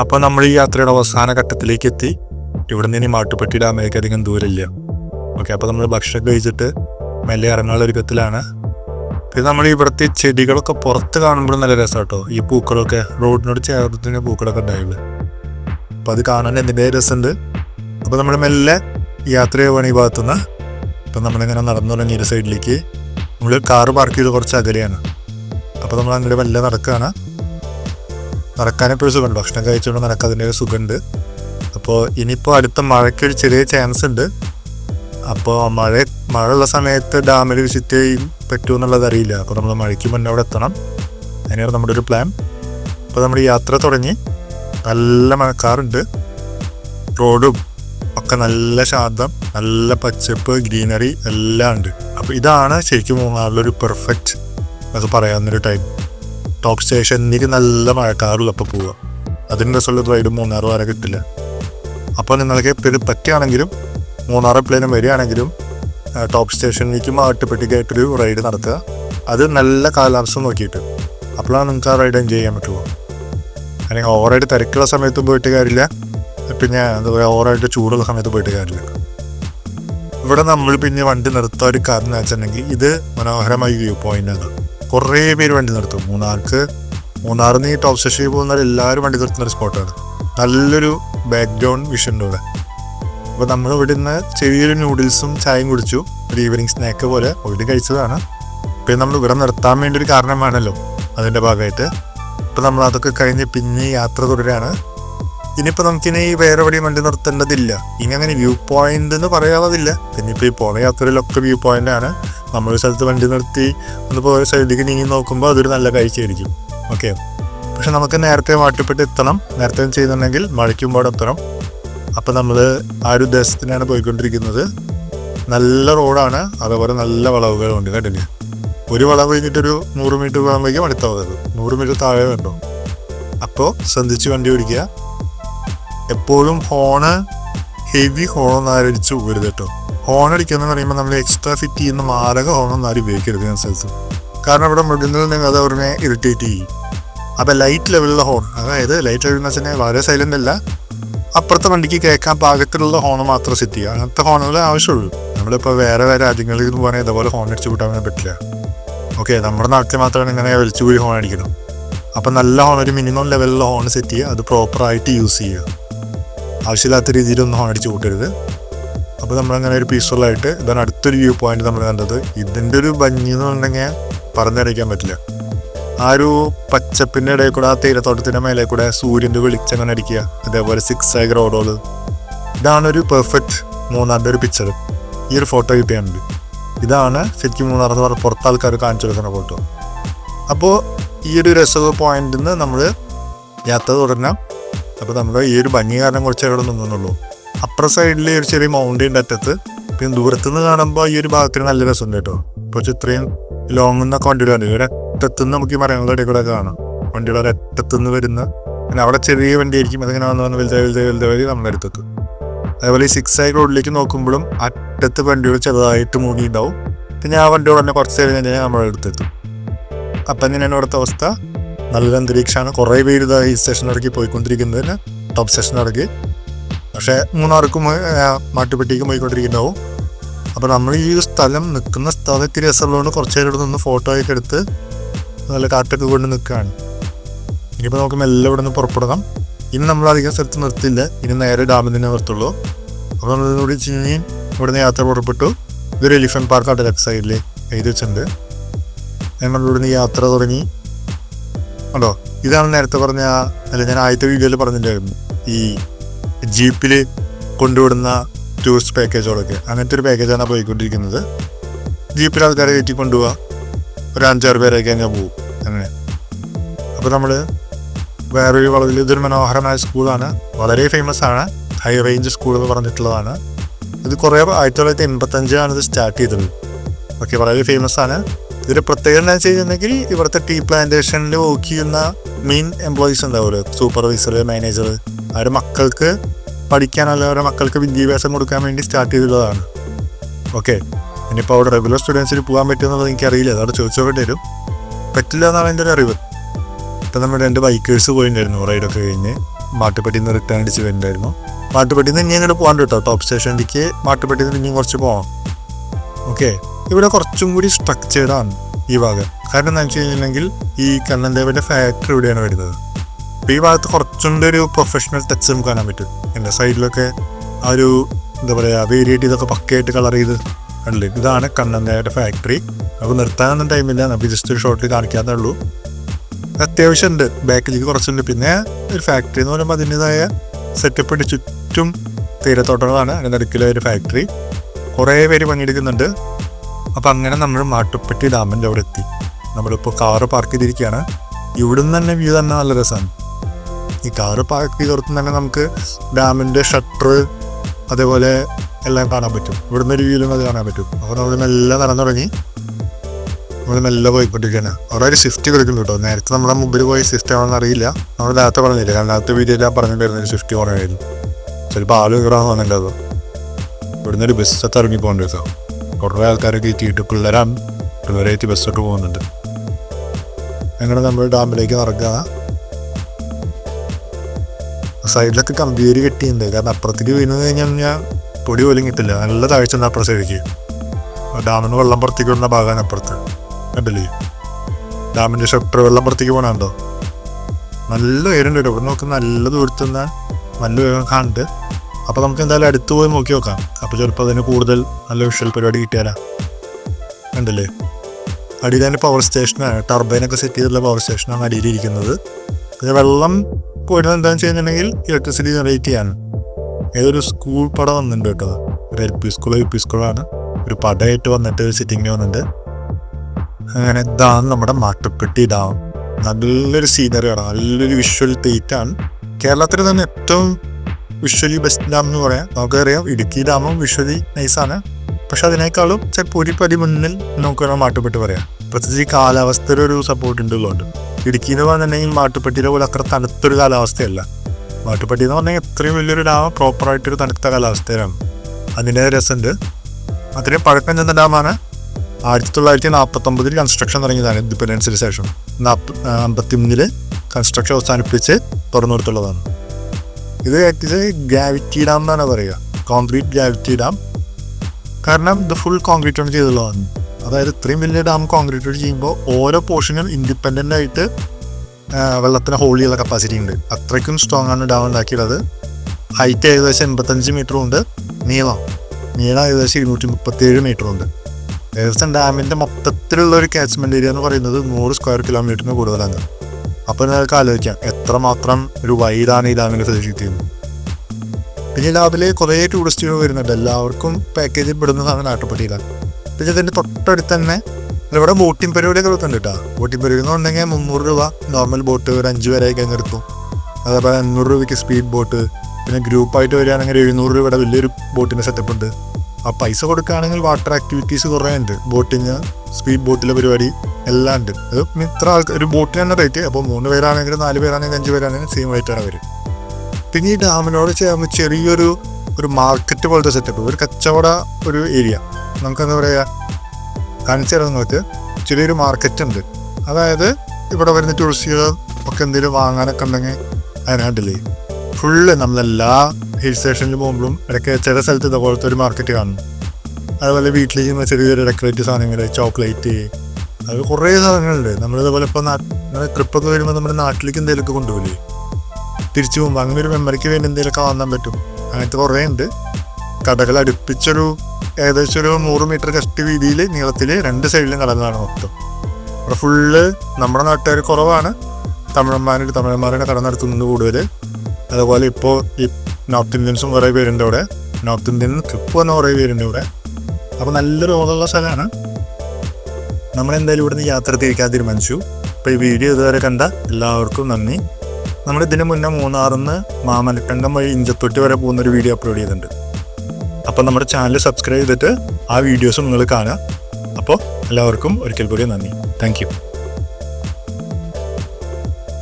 അപ്പോൾ നമ്മൾ ഈ യാത്രയുടെ അവസാന ഘട്ടത്തിലേക്ക് എത്തി ഇവിടെ നിന്ന് മാട്ടുപ്പെട്ടി ഡാമിലേക്ക് അധികം ദൂരമില്ല. ഓക്കെ അപ്പോൾ നമ്മൾ ഭക്ഷണം കഴിച്ചിട്ട് മെല്ലെ ഇറങ്ങാനുള്ള ഒരുക്കത്തിലാണ്. പിന്നെ നമ്മൾ ഇവിടുത്തെ ചെടികളൊക്കെ പുറത്ത് കാണുമ്പോഴും നല്ല രസം കേട്ടോ ഈ പൂക്കളൊക്കെ റോഡിനോട് ചേർത്തിന് പൂക്കളൊക്കെ ഉണ്ടായുള്ളു അപ്പോൾ അത് കാണാൻ എന്തിന്റെ രസമുണ്ട്? അപ്പോൾ നമ്മൾ മെല്ലെ യാത്ര ചെയ്യുവാണ് ഈ ഭാഗത്തുനിന്ന്. അപ്പം നമ്മളിങ്ങനെ നടന്നു തുടങ്ങി ഒരു സൈഡിലേക്ക്. നമ്മൾ കാറ് പാർക്ക് ചെയ്ത് കുറച്ച് അകലെയാണ്. അപ്പോൾ നമ്മൾ അങ്ങനെ മെല്ലെ നടക്കുകയാണ്. നടക്കാനെപ്പോഴും സുഖമുണ്ട്. ഭക്ഷണം കഴിച്ചുകൊണ്ട് നടക്കാൻ അതിന്റെ ഒരു സുഖമുണ്ട്. അപ്പോൾ ഇനിയിപ്പോൾ അടുത്ത മഴയ്ക്കൊരു ചെറിയ ചാൻസ് ഉണ്ട്. അപ്പോൾ മഴ മഴയുള്ള സമയത്ത് ഡാമിൽ വിസിറ്റ് ചെയ്യും പറ്റുമോ എന്നുള്ളത് അറിയില്ല. അപ്പോൾ നമ്മൾ മഴയ്ക്ക് മുന്നേ അവിടെ എത്തണം. അങ്ങനെയാണ് നമ്മുടെ ഒരു പ്ലാൻ അപ്പോൾ നമ്മുടെ യാത്ര തുടങ്ങി. നല്ല മഴക്കാറുണ്ട്. റോഡും ഒക്കെ നല്ല ശാന്തം നല്ല പച്ചപ്പ് ഗ്രീനറി എല്ലാം ഉണ്ട്. അപ്പോൾ ഇതാണ് ശരിക്കും മൂന്നാറിലൊരു പെർഫെക്റ്റ് അത് പറയാവുന്നൊരു ടൈം ടോപ്പ് സ്റ്റേഷനിലേക്ക് നല്ല മഴക്കാറുള്ളപ്പോൾ പോവുക അതിന്റെ രസമുള്ള റൈഡ് മൂന്നാർ വരെ കിട്ടില്ല. അപ്പോൾ നിങ്ങൾക്ക് എപ്പോഴും പറ്റുകയാണെങ്കിലും മൂന്നാർ പ്ലെയിനും വരികയാണെങ്കിലും ടോപ്പ് സ്റ്റേഷനിലേക്ക് ആട്ടുപെട്ടിക്കായിട്ടൊരു റൈഡ് നടത്തുക. അത് നല്ല കാലാവസ്ഥ നോക്കിയിട്ട്. അപ്പോഴാണ് നിങ്ങൾക്ക് ആ റൈഡ് എൻജോയ് ചെയ്യാൻ പറ്റുമോ അല്ലെങ്കിൽ ഓവറായിട്ട് തിരക്കുള്ള സമയത്ത് പോയിട്ട് കാര്യമില്ല. പിന്നെ എന്താ പറയുക ഓവറായിട്ട് ചൂടുള്ള സമയത്ത് പോയിട്ട് കാര്യമില്ല. ഇവിടെ നമ്മൾ പിന്നെ വണ്ടി നിർത്താൻ ഒരു കാരണം വെച്ചിട്ടുണ്ടെങ്കിൽ ഇത് മനോഹരമായ വ്യൂ പോയിന്റ് ആണ്. കുറേ പേര് വണ്ടി നിർത്തും. മൂന്നാർക്ക് മൂന്നാറിൽ നിന്ന് ഈ ടോപ്പ് സ്റ്റേഷനിൽ പോകുന്നവർ എല്ലാവരും വണ്ടി നിർത്തുന്ന ഒരു സ്പോട്ടാണ് നല്ലൊരു ബാക്ക്ഗ്രൗണ്ട് വിഷൻ ഉണ്ട് അപ്പോൾ നമ്മൾ ഇവിടെ നിന്ന് ചെറിയൊരു നൂഡിൽസും ചായയും കുടിച്ചു. ഒരു ഈവനിങ് സ്നാക്ക് പോലെ ഓൾറെഡി കഴിച്ചതാണ്. പിന്നെ നമ്മൾ ഇവിടെ നിർത്താൻ വേണ്ടി ഒരു കാരണമാണല്ലോ അതിന്റെ ഭാഗമായിട്ട്. ഇപ്പം നമ്മൾ അതൊക്കെ കഴിഞ്ഞ് പിന്നെ യാത്ര തുടരാണ്. ഇനിയിപ്പോൾ നമുക്കിനി വേറെ എവിടെയും വണ്ടി നിർത്തേണ്ടതില്ല. ഇനി അങ്ങനെ വ്യൂ പോയിന്റ് എന്ന് പറയാവുന്നതില്ല. പിന്നെ ഇപ്പോൾ ഈ പോണ യാത്രയിലൊക്കെ വ്യൂ പോയിന്റ് ആണ്. നമ്മളൊരു സ്ഥലത്ത് വണ്ടി നിർത്തി ഒന്ന് പോയ സൈഡിലേക്ക് നീങ്ങി നോക്കുമ്പോൾ അതൊരു നല്ല കാഴ്ചയായിരിക്കും. ഓക്കെ പക്ഷെ നമുക്ക് നേരത്തെ മാറ്റപ്പെട്ട് എത്തണം. നേരത്തെ ചെയ്യുന്നുണ്ടെങ്കിൽ മഴയ്ക്കുമ്പോൾ എത്തണം അപ്പോൾ നമ്മൾ ആ ഒരു ഉദ്ദേശത്തിനാണ് പോയിക്കൊണ്ടിരിക്കുന്നത്. നല്ല റോഡാണ്. അതേപോലെ നല്ല വളവുകളുണ്ട് കേട്ടില്ല? ഒരു വളവ് കഴിഞ്ഞിട്ടൊരു നൂറ് മീറ്റർ പോകുമ്പോഴേക്കും അടുത്ത വളവ് നൂറ് മീറ്റർ താഴെ വേണ്ടോ. അപ്പോൾ ശ്രദ്ധിച്ച് വണ്ടി ഓടിക്കുക. എപ്പോഴും ഹോണ് ഹെവി ഹോണൊന്നും ആരടിച്ച് പോകരുത് കേട്ടോ. ഹോൺ അടിക്കുന്ന പറയുമ്പോൾ നമ്മൾ എക്സ്ട്രാ ഫിറ്റ് ചെയ്യുന്ന മാരക ഹോണൊന്നും ആരും ഉപയോഗിക്കരുത് ഞാൻ സ്ഥലത്ത് കാരണം ഇവിടെ മൃഗങ്ങളിൽ നിങ്ങൾ അത് ഉടനെ ഇറിറ്റേറ്റ് ചെയ്യും. അപ്പം ലൈറ്റ് ലെവലിലുള്ള ഹോൺ അതായത് ലൈറ്റ് ലെവലെന്ന് വെച്ചാൽ വളരെ സൈലന്റ് അല്ല. അപ്പുറത്തെ വണ്ടിക്ക് കേൾക്കാൻ പാകത്തിലുള്ള ഹോൺ മാത്രം സെറ്റ് ചെയ്യുക. അങ്ങനത്തെ ഹോണുകളെ ആവശ്യമുള്ളൂ. നമ്മളിപ്പോൾ വേറെ വേറെ രാജ്യങ്ങളിൽ നിന്ന് പോകാൻ ഇതുപോലെ ഹോൺ അടിച്ചു കൂട്ടാൻ പറ്റില്ല. ഓക്കെ നമ്മുടെ നാട്ടിൽ മാത്രമാണ് ഇങ്ങനെ വലിച്ചു കൂടി ഹോൺ അടിക്കണം. അപ്പം നല്ല ഹോൺ ഒരു മിനിമം ലെവലിലുള്ള ഹോൺ സെറ്റ് ചെയ്യുക. അത് പ്രോപ്പറായിട്ട് യൂസ് ചെയ്യുക. ആവശ്യമില്ലാത്ത രീതിയിലൊന്നും ഹോൺ അടിച്ച് കൂട്ടരുത്. അപ്പോൾ നമ്മളങ്ങനെ ഒരു പീസ്ഫുൾ ആയിട്ട് ഇതാണ് അടുത്തൊരു വ്യൂ പോയിന്റ് നമ്മൾ കണ്ടത്. ഇതിന്റെ ഒരു ഭംഗി എന്ന് പറഞ്ഞിട്ടുണ്ടെങ്കിൽ പറഞ്ഞറിയിക്കാൻ പറ്റില്ല. ആ ഒരു പച്ചപ്പിന്റെ ഇടയിൽ കൂടെ ആ തേയിലത്തോട്ടത്തിന്റെ മേലെ കൂടെ സൂര്യന്റെ വെളിച്ചം അങ്ങനെ അടിക്കുക അതേപോലെ സിക്സ് ആയി റോഡുകൾ ഇതാണ് ഒരു പെർഫെക്റ്റ് മൂന്നാറിന്റെ ഒരു പിക്ചർ ഈ ഒരു ഫോട്ടോ കിട്ടിയാണ്ട് ഇതാണ് ശരിക്കും മൂന്നാർ എന്ന് പറഞ്ഞ പുറത്ത് ആൾക്കാർ കാണിച്ചു കൊടുക്കുന്ന ഫോട്ടോ അപ്പോൾ ഈ ഒരു രസ പോയിന്റിൽ നിന്ന് നമ്മൾ യാത്ര തുടരണം അപ്പോൾ നമ്മൾ ഈ ഒരു ഭംഗി കാരണം കുറച്ച് അവിടെ നിന്നുള്ളൂ അപ്പുറ സൈഡിൽ ഒരു ചെറിയ മൗണ്ടൈന്റെ അറ്റത്ത്. പിന്നെ ദൂരത്തു നിന്ന് കാണുമ്പോൾ ഈ ഒരു ഭാഗത്തിന് നല്ല രസമുണ്ട് കേട്ടോ. കുറച്ച് ഇത്രയും ലോങ് നിന്നൊക്കെ വണ്ടികളാണ് ഇവിടെ അറ്റത്തുനിന്ന് നമുക്ക് ഈ മരങ്ങളുടെ ഇടയിൽ കൂടെ കാണാം. വണ്ടികളുടെ അറ്റത്തുനിന്ന് വരുന്ന പിന്നെ അവിടെ ചെറിയ വണ്ടി ആയിരിക്കും. അതിങ്ങനെ വന്ന് വന്ന് വലുതായി വലുതായി വലുതായി നമ്മുടെ അടുത്തെത്തും അതേപോലെ ഈ സിക്സ് ആയി റോഡിലേക്ക് നോക്കുമ്പോഴും അറ്റത്ത് വണ്ടികൾ ചെറുതായിട്ട് മൂടിയിട്ടുണ്ടാവും പിന്നെ ആ വണ്ടിയോട് തന്നെ കുറച്ച് നേരം കഴിഞ്ഞാൽ നമ്മുടെ അടുത്തെത്തും. അപ്പം ഇങ്ങനെയാണ് ഇവിടുത്തെ അവസ്ഥ. നല്ല അന്തരീക്ഷമാണ്. കുറേ പേര് ഈ സ്റ്റേഷൻ ഇറക്കി പോയിക്കൊണ്ടിരിക്കുന്നതിന്. ടോപ്പ് സ്റ്റേഷൻ ഇറക്കി. പക്ഷേ മൂന്നാർക്കും മാട്ടുപെട്ടിക്കും പോയിക്കൊണ്ടിരിക്കുന്നുണ്ടാവും അപ്പോൾ നമ്മൾ ഈ ഒരു സ്ഥലം നിൽക്കുന്ന സ്ഥലത്ത് രസമുള്ളതുകൊണ്ട് കുറച്ച് നേരം ഇവിടെ നിന്ന് ഫോട്ടോ ഒക്കെ എടുത്ത് നല്ല കാട്ടൊക്കെ കൊണ്ട് നിൽക്കുകയാണ് ഇനിയിപ്പോൾ നമുക്ക് മെല്ലെ ഇവിടെ നിന്ന് പുറപ്പെടണം. ഇനി നമ്മൾ അധികം സ്ഥലത്ത് നിർത്തില്ല ഇനി നേരെ ഡാമിൽ തന്നെ നിർത്തുള്ളൂ. അപ്പോൾ നമ്മൾ നമ്മളിതോടെ ഇവിടെ ഇവിടുന്ന് യാത്ര പുറപ്പെട്ടു. ഇതൊരു എലിഫന്റ് പാർക്കാണ് ലെഫ്റ്റ് സൈഡിൽ എഴുതി വെച്ചിട്ടുണ്ട്. നമ്മൾ ഇവിടുന്ന് യാത്ര തുടങ്ങി. ഉണ്ടോ ഇതാണ് നേരത്തെ പറഞ്ഞ അല്ല ഞാൻ ആദ്യത്തെ വീഡിയോയിൽ പറഞ്ഞിട്ടുണ്ടായിരുന്നു ഈ ജീപ്പിൽ കൊണ്ടുവിടുന്ന ടൂറിസ്റ്റ് പാക്കേജുകളൊക്കെ. അങ്ങനത്തെ ഒരു പാക്കേജാണ് പോയിക്കൊണ്ടിരിക്കുന്നത്. ജീപ്പിൽ ആൾക്കാരെ കയറ്റി കൊണ്ടുപോവുക ഒരു അഞ്ചാറ് പേരൊക്കെ കഴിഞ്ഞാൽ പോകും അങ്ങനെ. അപ്പോൾ നമ്മൾ വേറൊരു വളവിൽ ഇതൊരു മനോഹരമായ സ്കൂളാണ്. വളരെ ഫേമസ് ആണ് ഹൈ റേഞ്ച് സ്കൂൾ എന്ന് പറഞ്ഞിട്ടുള്ളതാണ്. ഇത് കുറേ ആയിരത്തി തൊള്ളായിരത്തി എൺപത്തഞ്ചാണ് ഇത് സ്റ്റാർട്ട് ചെയ്തത്. ഓക്കെ വളരെ ഫേമസ് ആണ് ഇതിന്റെ പ്രത്യേകത എന്താ വെച്ചിട്ടുണ്ടെങ്കിൽ ഇവിടുത്തെ ടീ പ്ലാന്റേഷനിൽ വർക്ക് ചെയ്യുന്ന മെയിൻ എംപ്ലോയീസ് ഉണ്ടാവുമല്ലോ. സൂപ്പർവൈസർ മാനേജർ അവരുടെ മക്കൾക്ക് പഠിക്കാനല്ല അവരുടെ മക്കൾക്ക് വിദ്യാഭ്യാസം കൊടുക്കാൻ വേണ്ടി സ്റ്റാർട്ട് ചെയ്തിട്ടുള്ളതാണ്. ഓക്കെ ഇനിയിപ്പോൾ അവിടെ റെഗുലർ സ്റ്റുഡൻസിന് പോകാൻ പറ്റുമെന്നുള്ളത് എനിക്കറിയില്ല. അതവിടെ ചോദിച്ചു നോക്കേണ്ടി വരും. പറ്റില്ല എന്നാണ് എന്റെ ഒരു അറിവ്. ഇപ്പം നമ്മൾ രണ്ട് ബൈക്കേഴ്സ് പോയിട്ടുണ്ടായിരുന്നു. റൈഡൊക്കെ കഴിഞ്ഞ് മാട്ടുപ്പെട്ടിയിൽ നിന്ന് റിട്ടേൺ അടിച്ച് വരുന്നുണ്ടായിരുന്നു. മാട്ടുപ്പെട്ടിയിൽ നിന്ന് ഇനി അങ്ങോട്ട് പോകാൻ കേട്ടോ ടോപ്പ് സ്റ്റേഷനിലേക്ക് മാട്ടുപ്പെട്ടിയിൽ നിന്ന് ഇനിയും കുറച്ച് പോകാം ഓക്കെ ഇവിടെ കുറച്ചും കൂടി സ്ട്രക്ചേർഡാണ് ഈ ഭാഗം. കാരണം എന്താ വെച്ച് കഴിഞ്ഞിട്ടുണ്ടെങ്കിൽ ഈ കണ്ണൻ ദേവന്റെ ഫാക്ടറി ഇവിടെയാണ് വരുന്നത്. ഈ ഭാഗത്ത് കുറച്ചും കൂടെ ഒരു പ്രൊഫഷണൽ ടച്ച് നമുക്ക് കാണാൻ പറ്റും. എന്റെ സൈഡിലൊക്കെ ആ ഒരു എന്താ പറയുക വേരിയേറ്റ് ചെയ്തൊക്കെ പക്കയായിട്ട് കളർ ചെയ്ത് കണ്ടില്ലേ? ഇതാണ് കണ്ണന്തയുടെ ഫാക്ടറി നമുക്ക് നിർത്താനൊന്നും ടൈമില്ല നമുക്ക് ജസ്റ്റ് ഒരു ഷോട്ടിൽ കാണിക്കാതേ ഉള്ളൂ. അത്യാവശ്യം ഉണ്ട്. ബാക്കിലേക്ക് കുറച്ചുണ്ട്. പിന്നെ ഒരു ഫാക്ടറി എന്ന് പറയുമ്പോൾ അതിന്റെതായ സെറ്റപ്പ് ചുറ്റും തീരത്തോട്ടങ്ങളാണ് അതിന്റെ നടുക്കിലെ ഒരു ഫാക്ടറി കുറേ പേര് പണിയെടുക്കുന്നുണ്ട്. അപ്പം അങ്ങനെ നമ്മൾ മാട്ടുപ്പെട്ടി ഡാമിന്റെ അവിടെ എത്തി. നമ്മളിപ്പോൾ കാറ് പാർക്ക് ചെയ്തിരിക്കുകയാണ്. ഇവിടുന്ന് തന്നെ വ്യൂ തന്നെ നല്ല രസമാണ് ഈ കാറ് പാർക്ക് ചെയ്തോടത്തും തന്നെ നമുക്ക് ഡാമിന്റെ ഷട്ടർ അതേപോലെ എല്ലാം കാണാൻ പറ്റും. ഇവിടുന്ന് ഒരു വ്യൂയിലും അത് കാണാൻ പറ്റും. അപ്പോൾ നമ്മൾ മെല്ലെ നടന്നു തുടങ്ങി നമ്മൾ മെല്ലെ പോയിക്കൊണ്ടിരിക്കുകയാണ്. അവിടെ ഒരു സ്വിഫ്റ്റ് കൊടുക്കുന്നു കേട്ടോ. നേരത്തെ നമ്മുടെ മുമ്പിൽ പോയി സ്വിഫ്റ്റ് ആണെന്ന് അറിയില്ല. നമ്മൾ നേരത്തെ പറഞ്ഞില്ല? രണ്ടാമത്തെ വീഡിയോയിലാണ് പറഞ്ഞിട്ടുണ്ടായിരുന്നു സ്വിഫ്റ്റ് കുറവായിരുന്നു. ചിലപ്പോൾ ആൾ കയറാൻ തോന്നില്ല ഇവിടുന്ന് ഒരു ബസ്സൊക്കെ ഇറങ്ങി പോകേണ്ടി കേട്ടോ. കുറേ ആൾക്കാരൊക്കെ എത്തിയിട്ട് പിള്ളേരാണ്. പിള്ളേരായിട്ട് ബസ്സൊക്കെ പോകുന്നുണ്ട്. അങ്ങനെ നമ്മൾ ഡാമിലേക്ക് നടക്കുക സൈഡിലൊക്കെ കമ്പിയേരി കെട്ടിയിട്ടുണ്ട്. കാരണം അപ്പുറത്തേക്ക് വീണ് കഴിഞ്ഞാൽ ഞാൻ പൊടി പോലും കിട്ടില്ല. നല്ല താഴ്ച ഉണ്ട് അപ്പുറം സൈഡിലേക്ക്. ഡാമിന് വെള്ളം പുറത്തേക്ക് വിടുന്ന ഭാഗമാണ് അപ്പുറത്ത്. കണ്ടില്ലേ? ഡാമിന്റെ ഷട്ടർ വെള്ളം പുറത്തേക്ക് പോകണുണ്ടോ നല്ല ഉയരം വരും ഇവിടെ നോക്കി നല്ല ദൂരത്ത് നിന്ന് നല്ല ഉയരം കാണുന്നുണ്ട്. അപ്പോൾ നമുക്ക് എന്തായാലും അടുത്ത് പോയി നോക്കി നോക്കാം. അപ്പോൾ ചിലപ്പോൾ അതിന് കൂടുതൽ നല്ല വിഷ്വൽ പരിപാടി കിട്ടിയാലാ. കണ്ടില്ലേ? അടിയിൽ തന്നെ പവർ സ്റ്റേഷനാണ് ടർബൈനൊക്കെ സെറ്റ് ചെയ്തിട്ടുള്ള പവർ സ്റ്റേഷനാണ് അടിയിലിരിക്കുന്നത് പിന്നെ വെള്ളം പോയിരുന്നത് എന്താണെന്ന് വെച്ചിട്ടുണ്ടെങ്കിൽ ഇലക്ട്രിസിറ്റി ജനറേറ്റ് ചെയ്യാൻ. ഏതൊരു സ്കൂൾ പടം വന്നിട്ടുണ്ട് കേട്ടോ. ഒരു എൽ പി സ്കൂളോ യു പി സ്കൂളാണ് ഒരു പടമായിട്ട് വന്നിട്ട് ഒരു സിറ്റിങ്ങിന് വന്നിട്ട് അങ്ങനെ ഇതാണ് നമ്മുടെ മാട്ടുപ്പെട്ടി ഡാം നല്ലൊരു സീനറിയാണ് നല്ലൊരു വിഷ്വൽ ആണ്. കേരളത്തിൽ തന്നെ ഏറ്റവും വിഷ്വലി ബെസ്റ്റ് ഡാം എന്ന് പറയാം. നമുക്കറിയാം. ഇടുക്കി ഡാമും വിഷ്വലി നൈസാണ് പക്ഷെ അതിനേക്കാളും ചിലപ്പോൾ ഒരു പടി മുന്നിൽ നമുക്ക് മാട്ടുപ്പെട്ടി പറയാം. പ്രത്യേകിച്ച് കാലാവസ്ഥയുടെ ഒരു സപ്പോർട്ട് ഉള്ളതുകൊണ്ട് ഇടുക്കി എന്ന് പറഞ്ഞിട്ടുണ്ടെങ്കിൽ മാട്ടുപ്പെട്ടിയിലെ പോലെ അത്ര തണുത്തൊരു കാലാവസ്ഥയല്ല. മാട്ടുപ്പെട്ടി എന്ന് പറഞ്ഞാൽ ഇത്രയും വലിയൊരു ഡാം പ്രോപ്പറായിട്ടൊരു തണുത്ത കാലാവസ്ഥയിലാണ് അതിന്റെ രസമുണ്ട്. അത്രയും പഴക്കം ചെന്ന ഡാമാണ് ആയിരത്തി തൊള്ളായിരത്തി നാൽപ്പത്തൊമ്പതിൽ കൺസ്ട്രക്ഷൻ തുടങ്ങിയതാണ് ഇൻഡിപെൻഡൻസിന് ശേഷം നാൽപ്പ അമ്പത്തി മൂന്നിൽ കൺസ്ട്രക്ഷൻ അവസാനിപ്പിച്ച് തുറന്നു കൊടുത്തുള്ളതാണ് ഇത് ആക്ച്വലി ഗ്രാവിറ്റി ഡാം എന്നാണ് പറയുക. കോൺക്രീറ്റ് ഗ്രാവിറ്റി ഡാം കാരണം ഇത് ഫുൾ കോൺക്രീറ്റ് ആണ് ചെയ്തുള്ളതാണ്. അതായത് ഇത്രയും വലിയ ഡാം കോൺക്രീറ്റ് ചെയ്യുമ്പോൾ ഓരോ പോർഷനും ഇൻഡിപെൻഡന്റ് ആയിട്ട് വെള്ളത്തിന് ഹോൾഡ് ചെയ്യുന്ന കപ്പാസിറ്റി ഉണ്ട്. അത്രയ്ക്കും സ്ട്രോങ് ആണ് ഡാം ഉണ്ടാക്കിയത് ഹൈറ്റ് ഏകദേശം എൺപത്തഞ്ച് മീറ്ററും ഉണ്ട്. നീളം നീളം ഏകദേശം ഇരുന്നൂറ്റി മുപ്പത്തിയേഴ് മീറ്ററും ഉണ്ട്. ഏകദേശം ഡാമിന്റെ മൊത്തത്തിലുള്ള ഒരു കാച്ച്മെന്റ് ഏരിയ എന്ന് പറയുന്നത് നൂറ് സ്ക്വയർ കിലോമീറ്ററിന് കൂടുതലാണ്. അപ്പോൾ നിങ്ങൾക്ക് ആലോചിക്കാം എത്രമാത്രം ഒരു വൈഡാണ് ഈ ഡാമിന്റെ സജീവിക്കുന്നത് പിന്നെ ഡാമിലെ കുറേ ടൂറിസ്റ്റുകൾ വരുന്നുണ്ട്. എല്ലാവർക്കും പാക്കേജിൽ പെടുന്നതാണ് നാട്ടുപട്ടിയിലാണ് പിന്നെ ഇതിന്റെ തൊട്ടടുത്ത് തന്നെ ഇവിടെ ബോട്ടിംഗ് പരിപാടിയൊക്കെ കൊടുക്കുന്നുണ്ട് കേട്ടോ. ബോട്ടിംഗ് പരിപാടി എന്ന് പറഞ്ഞെങ്കിൽ മുന്നൂറ് രൂപ നോർമൽ ബോട്ട് ഒരു അഞ്ച് പേരായി കഴിഞ്ഞ് എടുക്കും. അതേപോലെ അഞ്ഞൂറ് രൂപയ്ക്ക് സ്പീഡ് ബോട്ട് പിന്നെ ഗ്രൂപ്പായിട്ട് വരികയാണെങ്കിൽ എഴുന്നൂറ് രൂപയുടെ വലിയൊരു ബോട്ടിന്റെ സെറ്റപ്പ് ഉണ്ട്. ആ പൈസ കൊടുക്കുകയാണെങ്കിൽ വാട്ടർ ആക്ടിവിറ്റീസ് കുറേ ഉണ്ട്. ബോട്ടിങ് സ്പീഡ് ബോട്ടിലെ പരിപാടി എല്ലാം ഉണ്ട്. അത് ഇത്ര ആൾക്കാർ ഒരു ബോട്ടിന് തന്നെ റേറ്റ് അപ്പോൾ മൂന്ന് പേരാണെങ്കിലും നാല് പേരാണെങ്കിലും അഞ്ച് പേരാണെങ്കിലും സെയിം റേറ്റാണ് വരും പിന്നെ ഈ ഡാമിനോട് ചേർന്ന് ചെറിയൊരു ഒരു മാർക്കറ്റ് പോലത്തെ സെറ്റപ്പ് ഒരു കച്ചവട ഒരു ഏരിയ നമുക്കെന്താ പറയുക കാണിച്ചു തരാം നിങ്ങൾക്ക്. ചെറിയൊരു മാർക്കറ്റ് ഉണ്ട് അതായത് ഇവിടെ വരുന്ന ടൂറിസ്റ്റുകൾ ഒക്കെ എന്തെങ്കിലും വാങ്ങാനൊക്കെ ഉണ്ടെങ്കിൽ അതിനായിട്ടില്ലേ ഫുള്ള് നമ്മളെല്ലാ ഹിൽ സ്റ്റേഷനിൽ പോകുമ്പോഴും ഇടയ്ക്ക് ചില സ്ഥലത്ത് ഇതുപോലത്തെ ഒരു മാർക്കറ്റ് കാണും. അതുപോലെ വീട്ടിൽ ചെറിയൊരു ചെറിയ ചെറിയ ഡെക്കറേറ്റ് സാധനങ്ങൾ ചോക്ലേറ്റ് അത് കുറേ സാധനങ്ങളുണ്ട്. നമ്മളിതുപോലെ ഇപ്പോൾ ട്രിപ്പൊക്കെ വരുമ്പോൾ നമ്മുടെ നാട്ടിലേക്ക് എന്തെങ്കിലുമൊക്കെ കൊണ്ടുപോകില്ലേ തിരിച്ചു പോകുമ്പോൾ അങ്ങനെ ഒരു മെമ്മറിക്ക് വേണ്ടി എന്തെങ്കിലുമൊക്കെ വാങ്ങാൻ പറ്റും. അങ്ങനത്തെ കുറേ ഉണ്ട്. കടകൾ അടുപ്പിച്ചൊരു ഏകദേശം ഒരു നൂറ് മീറ്റർ കഷ്ടി വീതിയിൽ നീളത്തിൽ രണ്ട് സൈഡിലും കടകളാണ് മൊത്തം. അവിടെ ഫുള്ള് നമ്മുടെ നാട്ടുകാർ കുറവാണ്. തമിഴന്മാരുടെ തമിഴന്മാരുടെ കട നടത്തുന്നത് കൂടുതൽ. അതുപോലെ ഇപ്പോൾ ഈ നോർത്ത് ഇന്ത്യൻസും കുറേ പേരുണ്ട് ഇവിടെ. നോർത്ത് ഇന്ത്യൻ ട്രിപ്പ് വന്ന കുറേ പേരുണ്ട് ഇവിടെ. അപ്പോൾ നല്ല രോഗമുള്ള സ്ഥലമാണ്. നമ്മളെന്തായാലും ഇവിടുന്ന് യാത്ര തിരിക്കാൻ തീരുമാനിച്ചു. അപ്പോൾ ഈ വീഡിയോ ഇതുവരെ കണ്ട എല്ലാവർക്കും നന്ദി. നമ്മൾ ഇതിന് മുന്നേ മൂന്നാറിന്ന് മാമലക്കണ്ടം വഴി ഇഞ്ചത്തൊട്ടി വരെ പോകുന്ന ഒരു വീഡിയോ അപ്ലോഡ് ചെയ്തിട്ടുണ്ട്. അപ്പോൾ നമ്മുടെ ചാനൽ സബ്സ്ക്രൈബ് ചെയ്തിട്ട് ആ വീഡിയോസും നിങ്ങൾ കാണുക. അപ്പോൾ എല്ലാവർക്കും ഒരിക്കൽ കൂടി നന്ദി. താങ്ക്